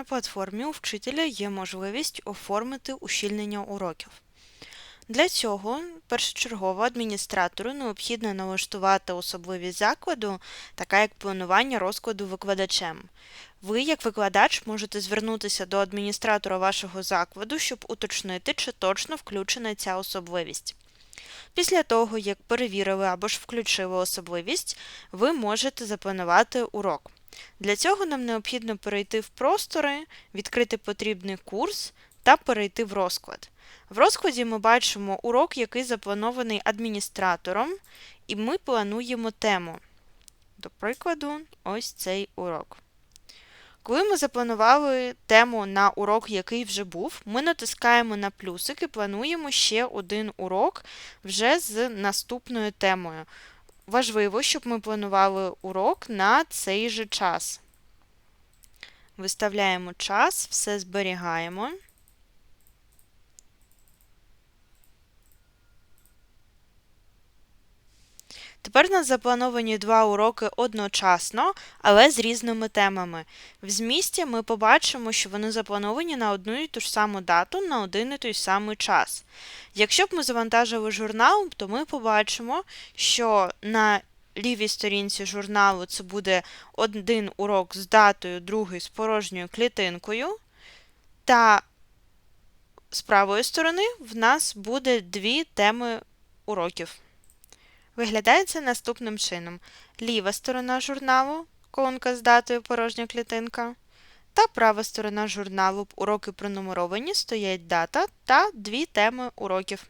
На платформі у вчителя є можливість оформити ущільнення уроків. Для цього першочергово адміністратору необхідно налаштувати особливість закладу, така як планування розкладу викладачем. Ви, як викладач, можете звернутися до адміністратора вашого закладу, щоб уточнити, чи точно включена ця особливість. Після того, як перевірили або ж включили особливість, ви можете запланувати урок. Для цього нам необхідно перейти в простори, відкрити потрібний курс та перейти в розклад. В розкладі ми бачимо урок, який запланований адміністратором, і ми плануємо тему. До прикладу, ось цей урок. Коли ми запланували тему на урок, який вже був, ми натискаємо на плюсик і плануємо ще один урок вже з наступною темою. Важливо, щоб ми планували урок на цей же час. Виставляємо час, все зберігаємо. Тепер у нас заплановані два уроки одночасно, але з різними темами. В змісті ми побачимо, що вони заплановані на одну і ту ж саму дату на один і той самий час. Якщо б ми завантажили журнал, то ми побачимо, що на лівій сторінці журналу це буде один урок з датою, другий з порожньою клітинкою. Та з правої сторони в нас буде дві теми уроків. Виглядає це наступним чином: ліва сторона журналу, колонка з датою порожня клітинка, та права сторона журналу уроки пронумеровані, стоять дата та дві теми уроків.